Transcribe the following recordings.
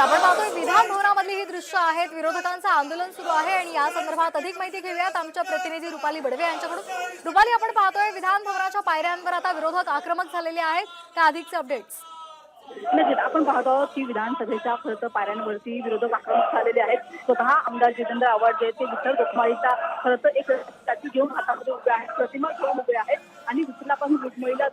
तर आपण पाहतोय विधान भवनामधली ही दृश्य आहेत. विरोधकांचं आंदोलन सुरू आहे आणि या संदर्भात अधिक माहिती घेऊयात आमच्या प्रतिनिधी रुपाली बडवे यांच्याकडून. रुपाली आपण पाहतोय विधान भवनाच्या पायऱ्यांवर आता विरोधक आक्रमक झालेले आहेत. त्या अधिकचे अपडेट्स नक्कीच आपण पाहतो आहोत की विधानसभेच्या खरं तर पायऱ्यांवरती विरोधक आक्रमक झालेले आहेत. स्वतः आमदार जितेंद्र आव्हाड जे ते विठ्ठल गोखमाळीचा खरं तर एक स्टॅच्यू घेऊन हातामध्ये उभे आहेत. प्रतिमा घेऊन उभे आहेत आणि विठ्ठलापासून रुक्मळीला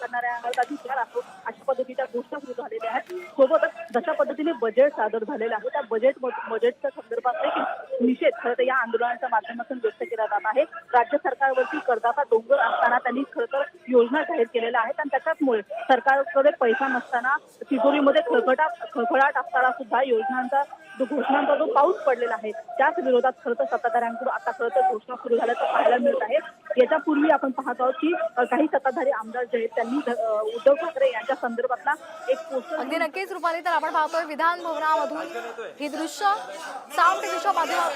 करणाऱ्या अंगाचा अशा पद्धतीच्या गोष्टी सुरू झालेल्या आहेत. सोबतच जशा पद्धतीने बजेट सादर झालेलं आहे त्या बजेट बजेटच्या संदर्भात देखील निषेध खरं तर या आंदोलनाच्या माध्यमातून व्यक्त केला जात आहे राज्य सरकारवरती कर्जाचा डोंगर असताना त्यांनी खरं तर योजना जाहीर केलेल्या आहेत आणि त्याच्याचमुळे सरकारकडे पैसा नसताना तिजोरीमध्ये खळखटा खळखळाट असताना सुद्धा योजनांचा जो घोषणांचा जो पाऊस पडलेला आहे त्याच विरोधात खरं तर सत्ताधाऱ्यांकडून आता खरं तर घोषणा सुरू झाल्याचं पाहायला मिळत आहे. याच्यापूर्वी आपण पाहत आहोत की काही सत्ताधारी आमदार जे आहेत त्यांनी उद्धव ठाकरे यांच्या संदर्भातला एक पोस्टर अगदी नक्कीच रुपाली तर आपण पाहतोय विधान भवनामधून हे दृश्य साऊंड टीव्हीच्या माध्यमातून